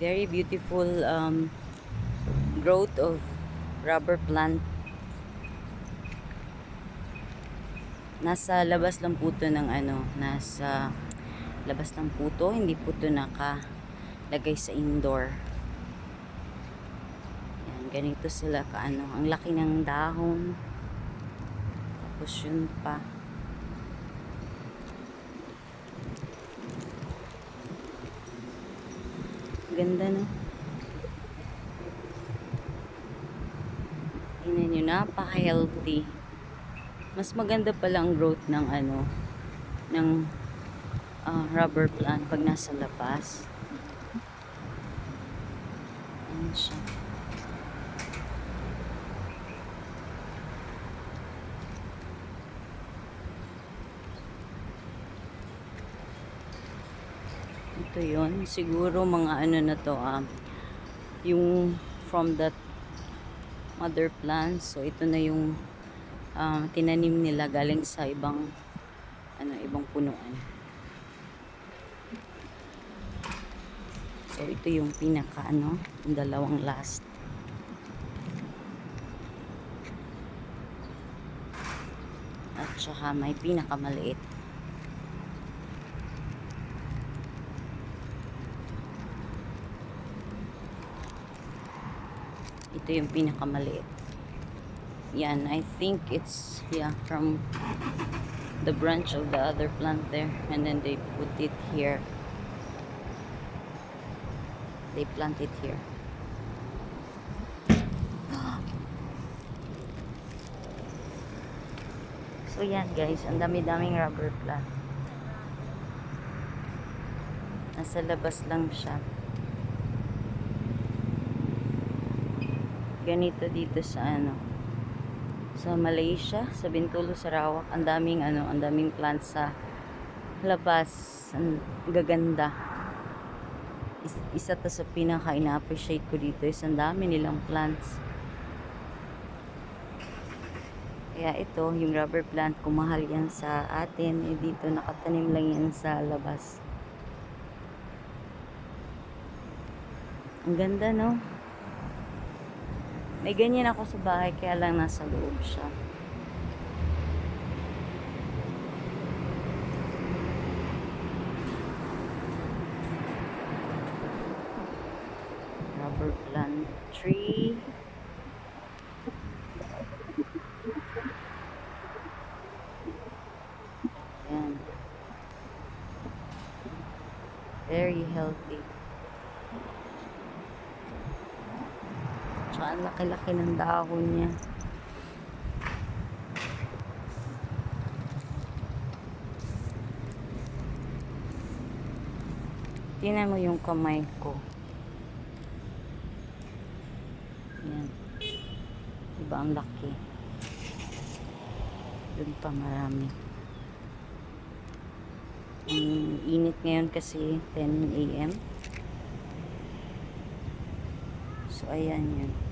Very beautiful um, growth of rubber plant. Nasa labas lang po to ng ano, nasa labas lang po to, hindi po to nakalagay sa indoor. Yan, ganito sila kaano, ang laki ng dahon. Tapos yun pa. Ganda no? Tingnan nyo, napaka-healthy. Mas maganda pala ang growth ng ano, ng ah, rubber plant pag nasa labas. Ayan siya. Ito yon Siguro mga ano na to, ah, yung from that mother plant. So, ito na yung ah, tinanim nila galing sa ibang ano, ibang punuan. So, ito yung pinaka ano, yung dalawang last. At saka may pinakamaliit. Ito yung pinakamaliit. Yan, I think it's, yeah, from the branch of the other plant there. And then they put it here. They plant it here. So yan guys, ang dami-daming rubber plant. Nasa labas lang siya. Ganito dito sa ano, sa Malaysia, sa Bintulu, Sarawak, ang daming ano, ang daming plants sa labas. Ang gaganda. Is- isa to sa pinaka ina-appreciate ko dito is ang dami nilang plants. Kaya ito, yung rubber plant, kung mahal yan sa atin, eh dito nakatanim lang yan sa labas. Ang ganda, no? May ganyan ako sa bahay, kaya lang nasa loob siya. Rubber plant tree. Ayan. Very healthy. Tsaka laki-laki ng dahon niya. Tingnan mo yung kamay ko. Yan. Diba ang laki? Doon pa marami. Ang init ngayon kasi 10 a.m. So, ayan yan.